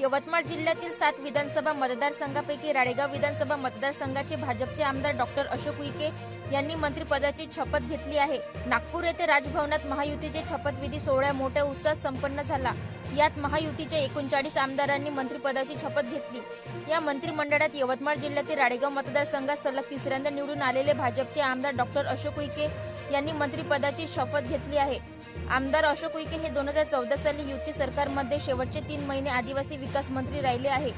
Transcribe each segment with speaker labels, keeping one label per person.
Speaker 1: यवतमाळ जिल्ह्यातील सात विधानसभा मतदारसंघापैकी राळेगाव विधानसभा मतदारसंघाचे भाजपचे आमदार डॉक्टर अशोक उईके यांनी मंत्रिपदाची शपथ घेतली आहे. नागपूर येथे राजभवनात महायुतीचे शपथविधी सोहळा मोठ्या उत्साहात संपन्न झाला. यात महायुतीच्या एकोणचाळीस आमदारांनी मंत्रिपदाची शपथ घेतली. या मंत्रिमंडळात यवतमाळ जिल्ह्यातील राळेगाव मतदारसंघात सलग तिसऱ्यांदा निवडून आलेले भाजपचे आमदार डॉक्टर अशोक उईके यांनी मंत्रिपदाची शपथ घेतली आहे. आमदार अशोक उईके हे दोन हजार चौदा साली युती सरकारमध्ये शेवटचे तीन महिने आदिवासी विकास मंत्री राहिले आहे.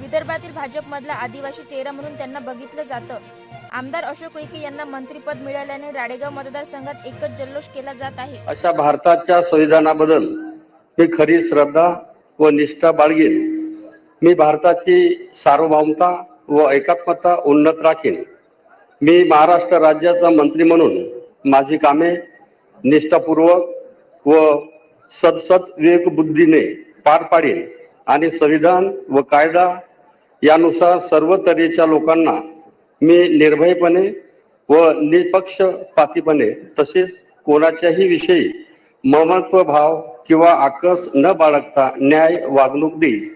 Speaker 1: विदर्भातील भाजपमधला आदिवासी चेहरा म्हणून त्यांना बघितलं जातं. आमदार अशोक उईके यांना मंत्रिपद मिळाल्याने राळेगाव मतदारसंघात एकच जल्लोष केला जात आहे.
Speaker 2: अशा भारताच्या संविधानाबद्दल मी खरी श्रद्धा व निष्ठा बाळगेन. मी भारताची सार्वभौमता व एकात्मता उन्नत राखीन. मी महाराष्ट्र राज्याचा मंत्री म्हणून माझी कामे निष्ठापूर्वक व सदसद विवेकबुद्धीने पार पाडीन आणि संविधान व कायदा यानुसार सर्व तऱ्हेच्या लोकांना मी निर्भयपणे व निपक्षपातीपणे तसेच कोणाच्याही विषयी ममत्व भाव किंवा आकस न बाळगता न्याय वागणूक देईल.